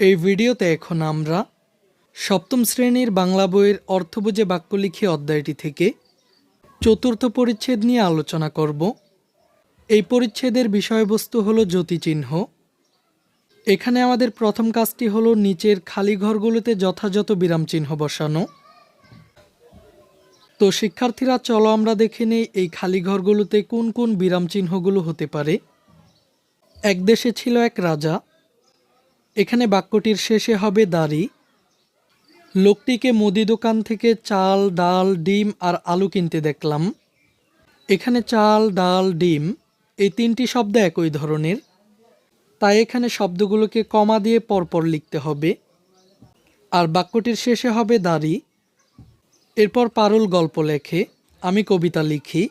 এই ভিডিওতে এখন আমরা সপ্তম শ্রেণির বাংলা বইয়ের অর্থবুঝে বাক্য লিখি অধ্যায়টি থেকে চতুর্থ পরিচ্ছেদ নিয়ে আলোচনা করব। এই পরিচ্ছেদের বিষয়বস্তু হলো জ্যোতিচিহ্ন। এখানে আমাদের প্রথম কাজটি হলো নিচের খালি ঘরগুলোতে যথাযথ বিরামচিহ্ন বসানো। তো শিক্ষার্থীরা, চলো আমরা দেখে নেই এই খালি ঘরগুলোতে কোন কোন বিরামচিহ্নগুলো হতে পারে। এক দেশে ছিল এক রাজা। এখানে বাক্যটির শেষে হবে দাড়ি। লোকটিকে মুদি দোকান থেকে চাল, ডাল, ডিম আর আলু কিনতে দেখলাম। এখানে চাল, ডাল, ডিম, এই তিনটি শব্দ একই ধরনের। তাই এখানে শব্দগুলোকে কমা দিয়ে পরপর লিখতে হবে। আর বাক্যটির শেষে হবে দাড়ি। এরপর পারুল গল্প লেখে, আমি কবিতা লিখি।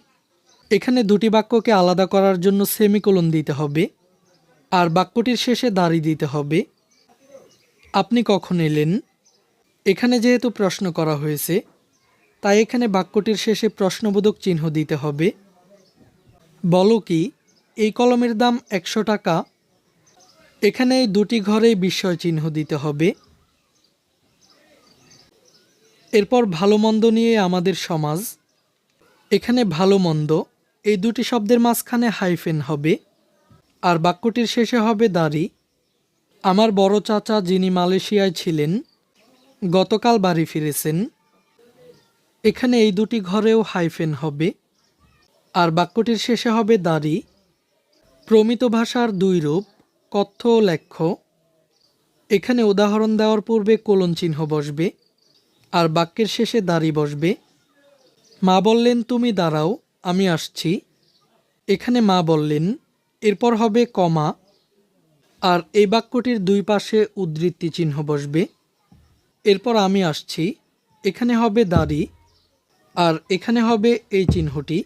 এখানে দুটি বাক্যকে আলাদা করার জন্য সেমিকোলন দিতে হবে। আর বাক্যটির শেষে দাড়ি দিতে হবে। আপনি কখন এলেন? এখানে যেহেতু প্রশ্ন করা হয়েছে, তাই এখানে বাক্যটির শেষে প্রশ্নবোধক চিহ্ন দিতে হবে। বলো কি, এই কলমের দাম একশো টাকা। এখানে এই দুটি ঘরেই বিস্ময় চিহ্ন দিতে হবে। এরপর ভালো মন্দ নিয়ে আমাদের সমাজ। এখানে ভালো মন্দ, এই দুটি শব্দের মাঝখানে হাইফেন হবে। আর বাক্যটির শেষে হবে দাড়ি। আমার বড় চাচা যিনি মালয়েশিয়ায় ছিলেন, গতকাল বাড়ি ফিরেছেন। এখানে এই দুটি ঘরেও হাইফেন হবে, আর বাক্যটির শেষে হবে দাড়ি। প্রমিত ভাষার দুই রূপ, কথ্য ও লেখ্য। এখানে উদাহরণ দেওয়ার পূর্বে কোলন চিহ্ন বসবে, আর বাক্যের শেষে দাড়ি বসবে। মা বললেন, তুমি দাঁড়াও, আমি আসছি। এখানে মা বললেন, এরপর হবে কমা। আর এই বাক্যটির দুই পাশে উদ্ধৃতি চিহ্ন বসবে। এরপর আমি আসছি, এখানে হবে দাড়ি, আর এখানে হবে এই চিহ্নটি।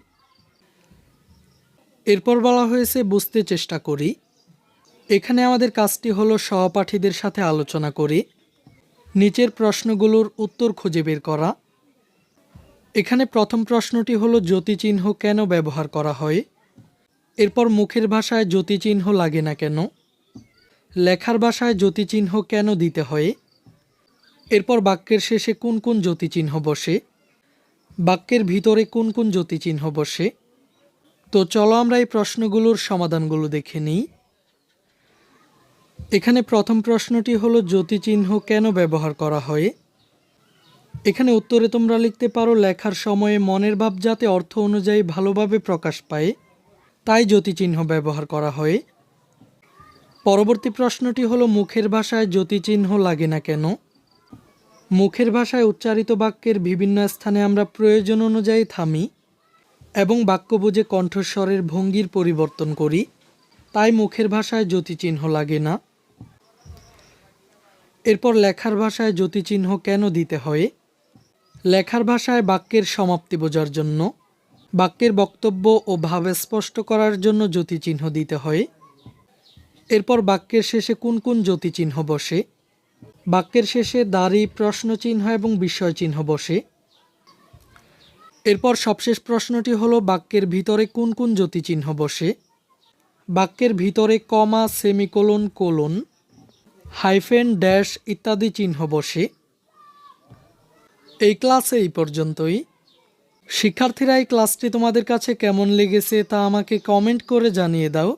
এরপর বলা হয়েছে, বুঝতে চেষ্টা করি। এখানে আমাদের কাজটি হলো সহপাঠীদের সাথে আলোচনা করে, নিচের প্রশ্নগুলোর উত্তর খুঁজে বের করা। এখানে প্রথম প্রশ্নটি হলো, জ্যোতিচিহ্ন কেন ব্যবহার করা হয়? এরপর মুখের ভাষায়, জ্যোতিচিহ্ন লাগে না কেন? লেখার ভাষায় জ্যোতিচিহ্ন কেন দিতে হয়? এরপর বাক্যের শেষে কোন কোন জ্যোতিচিহ্ন বসে? বাক্যের ভিতরে কোন কোন জ্যোতিচিহ্ন বসে? তো চলো আমরা এই প্রশ্নগুলোর সমাধানগুলো দেখে নিই। এখানে প্রথম প্রশ্নটি হলো, জ্যোতিচিহ্ন কেন ব্যবহার করা হয়? এখানে উত্তরে তোমরা লিখতে পারো, লেখার সময়ে মনের ভাব যাতে অর্থ অনুযায়ী ভালোভাবে প্রকাশ পায়, তাই জ্যোতিচিহ্ন ব্যবহার করা হয়। পরবর্তী প্রশ্নটি হলো, মুখের ভাষায় জ্যোতিচিহ্ন লাগে না কেন? মুখের ভাষায় উচ্চারিত বাক্যের বিভিন্ন স্থানে আমরা প্রয়োজন অনুযায়ী থামি এবং বাক্য বুঝে কণ্ঠস্বরের ভঙ্গির পরিবর্তন করি, তাই মুখের ভাষায় জ্যোতিচিহ্ন লাগে না। এরপর লেখার ভাষায় জ্যোতিচিহ্ন কেন দিতে হয়? লেখার ভাষায় বাক্যের সমাপ্তি বোঝার জন্য, বাক্যের বক্তব্য ও ভাব স্পষ্ট করার জন্য জ্যোতিচিহ্ন দিতে হয়। এরপর বাক্যের শেষে কোন কোন জ্যোতিচিহ্ন বসে? বাক্যের শেষে দাড়ি, প্রশ্নচিহ্ন এবং বিস্ময়চিহ্ন বসে। এরপর সবশেষ প্রশ্নটি হলো, বাক্যের ভিতরে কোন কোন জ্যোতিচিহ্ন বসে? বাক্যের ভিতরে comma, semicolon, colon, hyphen, dash ইত্যাদি চিহ্ন বসে। এই ক্লাসে এই পর্যন্তই। শিক্ষার্থীরা, এই ক্লাসটি তোমাদের কাছে কেমন লেগেছে তা আমাকে কমেন্ট করে জানিয়ে দাও।